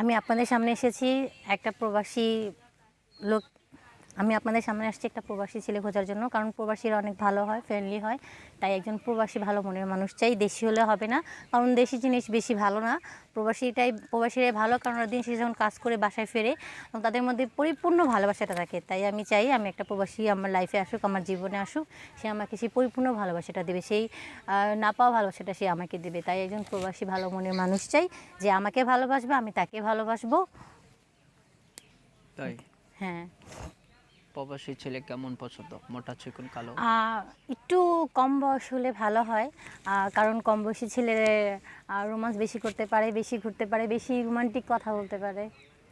আমি আপনাদের সামনে এসেছি একটা প্রবাসী লোক আমি আপনাদের সামনে আসছি একটা প্রবাসী ছেলে খোঁজার জন্য কারণ প্রবাসীরা অনেক ভালো হয় ফ্রেন্ডলি হয়। তাই একজন প্রবাসী ভালো মনের মানুষ চাই দেশি হলে হবে না। কারণ দেশি জিনিস বেশি ভালো না। প্রবাসীটাই প্রবাসীরাই ভালো কারণ ওরা দিন শেষে যখন কাজ করে বাসায় ফেরে এবং তাদের মধ্যে পরিপূর্ণ ভালোবাসাটা থাকে। তাই আমি চাই আমি একটা প্রবাসী আমার লাইফে আসুক আমার জীবনে আসুক সে আমাকে সেই পরিপূর্ণ ভালোবাসাটা দেবে। সেই না পাওয়া ভালোবাসাটা সে আমাকে দেবে। তাই একজন প্রবাসী ভালো মনের মানুষ চাই যে আমাকে ভালোবাসবে আমি তাকে ভালোবাসবো। তাই? হ্যাঁ। প্রবাসী ছেলে কেমন পছন্দ? মোটা চিকন কালো? একটু কম বয়স হলে ভালো হয়। কারণ কম বয়সী ছেলে রোমান্স বেশি করতে পারে বেশি ঘুরতে পারে বেশি রোমান্টিক কথা বলতে পারে।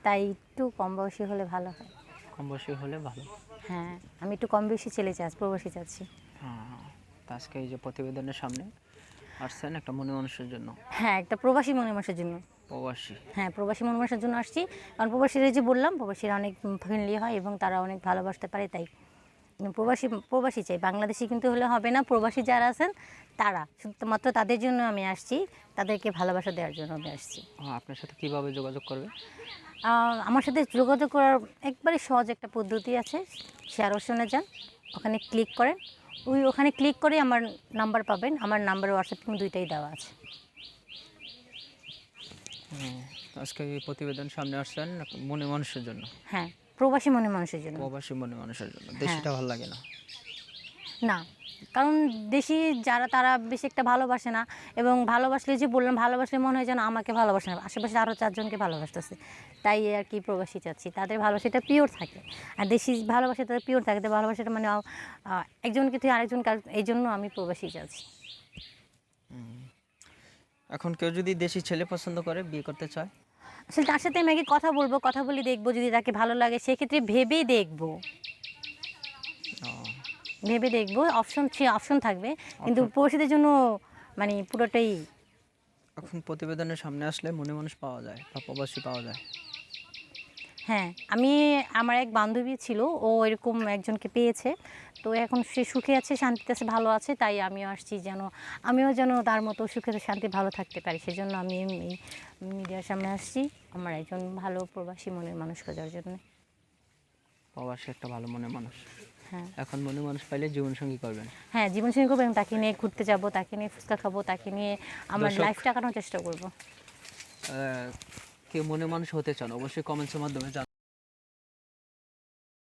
তাই একটু কম বয়সী হলে ভালো হয়। কম বয়সী হলে ভালো? হ্যাঁ আমি একটু কম বেশি ছেলে চাচ্ছি প্রবাসী চাচ্ছি। হ্যাঁ আজকে এই যে প্রতিবেদনের সামনে আসছেন একটা মনে মানুষের জন্য? হ্যাঁ একটা প্রবাসী মনে মানুষের জন্য। প্রবাসী? হ্যাঁ প্রবাসী মনে মানুষের জন্য আসছি। কারণ প্রবাসীরা যে বললাম প্রবাসীরা অনেক ফ্রেন্ডলি হয় এবং তারা অনেক ভালোবাসতে পারে তাই প্রবাসী প্রবাসী চাই। বাংলাদেশি কিন্তু হলে হবে না প্রবাসী যারা আছেন তারা। শুধুমাত্র তাদের জন্য আমি আসছি তাদেরকে ভালোবাসা দেওয়ার জন্য আমি আসছি। আপনার সাথে কীভাবে যোগাযোগ করবে? আমার সাথে যোগাযোগ করার একবারে সহজ একটা পদ্ধতি আছে। শেয়ার অপশনে যান ওখানে ক্লিক করেন। ওই ওখানে ক্লিক করে আমার নাম্বার পাবেন। আমার নাম্বার হোয়াটসঅ্যাপ কিন্তু দুইটাই দেওয়া আছে। আজকে এই প্রতিবেদন সামনে আসছেন মনে মানুষের জন্য। হ্যাঁ প্রবাসী মনে মানুষের জন্য। প্রবাসী মনে মানুষের জন্য। দেশটা ভালো লাগে না? না। কারণ দেশি যারা তারা বেশি একটা ভালোবাসে না এবং ভালোবাসলে যে বললাম ভালোবাসলে মনে হয় যেন আমাকে ভালোবাসে না। আশেপাশে আরও চারজনকে ভালোবাসতেছে। তাই আর কি প্রবাসী চাচ্ছি। তাদের ভালোবাসাটা পিওর থাকে। আর দেশি ভালোবাসা তাদের পিওর থাকে। তাদের ভালোবাসাটা মানে একজনকে তুই আরেকজন এই জন্য আমি প্রবাসী চাচ্ছি। এখন কেউ যদি দেশি ছেলে পছন্দ করে বিয়ে করতে চায়? আসলে তার সাথে আমি আগে কথা বলব। কথা বলে দেখব যদি তাকে ভালো লাগে। সেক্ষেত্রে ভেবেই দেখব। ভেবে দেখব অপশন অপশন থাকবে। কিন্তু প্রবাসীদের জন্য মানে পুরোটাই এখন প্রতিবেদনের সামনে আসলে মনে মানুষ পাওয়া যায় বা প্রবাসী পাওয়া যায়। হ্যাঁ আমি আমার এক বান্ধবী ছিল ও এরকম একজনকে পেয়েছে। তো এখন সে সুখে আছে শান্তিতে আছে ভালো আছে তাই আমিও আসছি যেন আমিও যেন তার মতো সুখে শান্তি ভালো থাকতে পারি। সেজন্য আমি এই মিডিয়ার সামনে আসছি আমার একজন ভালো প্রবাসী মনের মানুষ খোঁজার জন্য। প্রবাসী একটা ভালো মনের মানুষ। এখন মনে মানুষ পাইলে জীবনসঙ্গী করবেন। হ্যাঁ জীবন সঙ্গী করবেন তাকে নিয়ে ঘুরতে যাব তাকে নিয়ে ফুচকা খাব তাকে নিয়ে আমার লাইফটা লাইফ কাটানোর চেষ্টা করব। আহ, কেউ মনে মানুষ হতে চান অবশ্যই কমেন্টসের মাধ্যমে